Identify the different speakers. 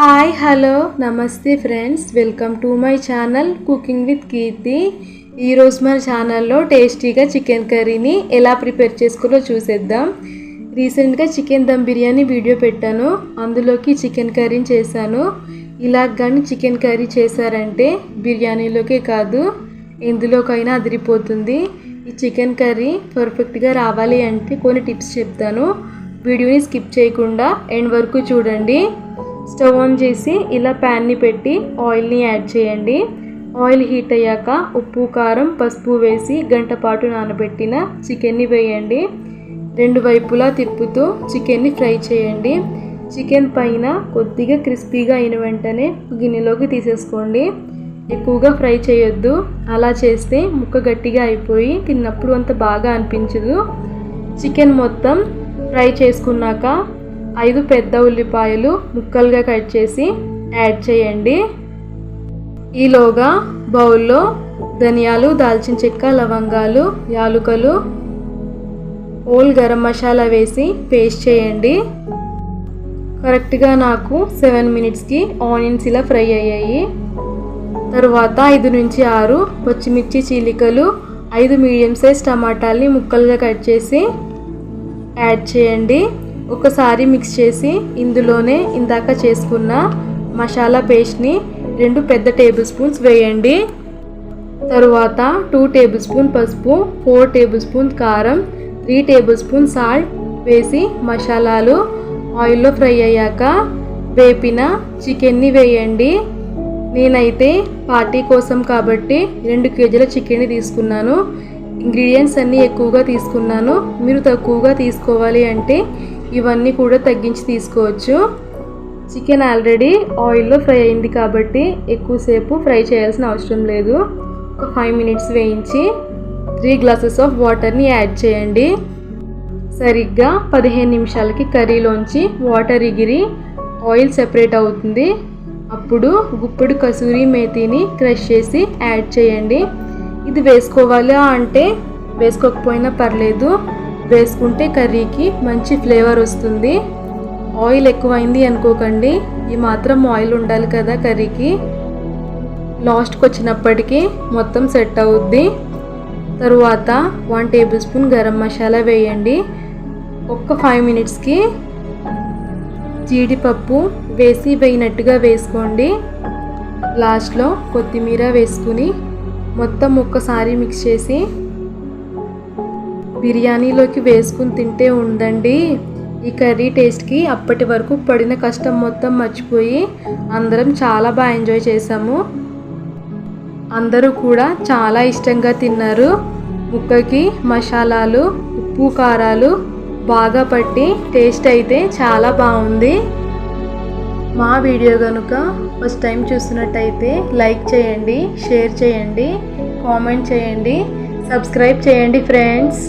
Speaker 1: Hi hello namaste friends. Welcome to my channel cooking with Keerthi. ఈరోజు మన ఛానల్లో టేస్టీగా చికెన్ కర్రీని ఎలా ప్రిపేర్ చేసుకోవాలో చూసేద్దాం. రీసెంట్గా చికెన్ దమ్ బిర్యానీ వీడియో పెట్టాను. అందులోకి చికెన్ కర్రీని చేశాను. ఇలా కానీ చికెన్ కర్రీ చేశారంటే బిర్యానీలోకే కాదు ఎందులోకైనా అదిరిపోతుంది. ఈ చికెన్ కర్రీ పర్ఫెక్ట్గా రావాలి అంటే కొన్ని టిప్స్ చెప్తాను. వీడియోని స్కిప్ చేయకుండా ఎండ్ వరకు చూడండి. స్టవ్ ఆన్ చేసి ఇలా ప్యాన్ని పెట్టి ఆయిల్ని యాడ్ చేయండి. ఆయిల్ హీట్ అయ్యాక ఉప్పు కారం పసుపు వేసి గంట పాటు నానబెట్టిన చికెన్ని వేయండి. రెండు వైపులా తిప్పుతూ చికెన్ని ఫ్రై చేయండి. చికెన్ పైన కొద్దిగా క్రిస్పీగా అయిన వెంటనే గిన్నెలోకి తీసేసుకోండి. ఎక్కువగా ఫ్రై చేయొద్దు. అలా చేస్తే ముక్క గట్టిగా అయిపోయి తిన్నప్పుడు అంత బాగా అనిపించదు. చికెన్ మొత్తం ఫ్రై చేసుకున్నాక ఐదు పెద్ద ఉల్లిపాయలు ముక్కలుగా కట్ చేసి యాడ్ చేయండి. ఈలోగా బౌల్లో ధనియాలు దాల్చిన చెక్క లవంగాలు యాలుకలు ఓల్ గరం మసాలా వేసి పేస్ట్ చేయండి. కరెక్ట్గా నాకు సెవెన్ మినిట్స్కి ఆనియన్స్ ఇలా ఫ్రై అయ్యాయి. తర్వాత ఐదు నుంచి ఆరు పచ్చిమిర్చి చీలికలు ఐదు మీడియం సైజ్ టమాటాలని ముక్కలుగా కట్ చేసి యాడ్ చేయండి. ఒకసారి మిక్స్ చేసి ఇందులోనే ఇందాక చేసుకున్న మసాలా పేస్ట్ని రెండు పెద్ద టేబుల్ స్పూన్స్ వేయండి. తరువాత టూ టేబుల్ స్పూన్ పసుపు ఫోర్ టేబుల్ స్పూన్ కారం త్రీ టేబుల్ స్పూన్ సాల్ట్ వేసి మసాలాలు ఆయిల్లో ఫ్రై అయ్యాక వేపిన చికెన్ని వేయండి. నేనైతే పార్టీ కోసం కాబట్టి రెండు కేజీల చికెన్ని తీసుకున్నాను. ఇంగ్రీడియంట్స్ అన్నీ ఎక్కువగా తీసుకున్నాను. మీరు తక్కువగా తీసుకోవాలి అంటే ఇవన్నీ కూడా తగ్గించి తీసుకోవచ్చు. చికెన్ ఆల్రెడీ ఆయిల్లో ఫ్రై అయింది కాబట్టి ఎక్కువసేపు ఫ్రై చేయాల్సిన అవసరం లేదు. ఒక ఫైవ్ మినిట్స్ వేయించి త్రీ గ్లాసెస్ ఆఫ్ వాటర్ని యాడ్ చేయండి. సరిగ్గా పదిహేను నిమిషాలకి కర్రీలోంచి వాటర్ ఎగిరి ఆయిల్ సెపరేట్ అవుతుంది. అప్పుడు గుప్పెడు కసూరి మేతిని క్రష్ చేసి యాడ్ చేయండి. ఇది వేసుకోవాలా అంటే వేసుకోకపోయినా పర్లేదు. వేసుకుంటే కర్రీకి మంచి ఫ్లేవర్ వస్తుంది. ఆయిల్ ఎక్కువైంది అనుకోకండి. ఈ మాత్రం ఆయిల్ ఉండాలి కదా కర్రీకి. లాస్ట్కి వచ్చినప్పటికీ మొత్తం సెట్ అవుద్ది. తరువాత one tablespoon garam masala వేయండి. ఒక్క ఫైవ్ మినిట్స్కి జీడిపప్పు వేసి వేయినట్టుగా వేసుకోండి. లాస్ట్లో కొత్తిమీర వేసుకుని మొత్తం ఒక్కసారి మిక్స్ చేసి బిర్యానీలోకి వేసుకుని తింటే ఉందండి. ఈ కర్రీ టేస్ట్కి అప్పటి వరకు పడిన కష్టం మొత్తం మర్చిపోయి అందరం చాలా బాగా ఎంజాయ్ చేసాము అందరూ కూడా చాలా ఇష్టంగా తిన్నారు. ముక్కకి మసాలాలు ఉప్పు కారాలు బాగా పట్టి టేస్ట్ అయితే చాలా బాగుంది. మా వీడియో కనుక ఫస్ట్ టైం చూస్తున్నట్టయితే లైక్ చేయండి షేర్ చేయండి కామెంట్ చేయండి సబ్స్క్రైబ్ చేయండి ఫ్రెండ్స్.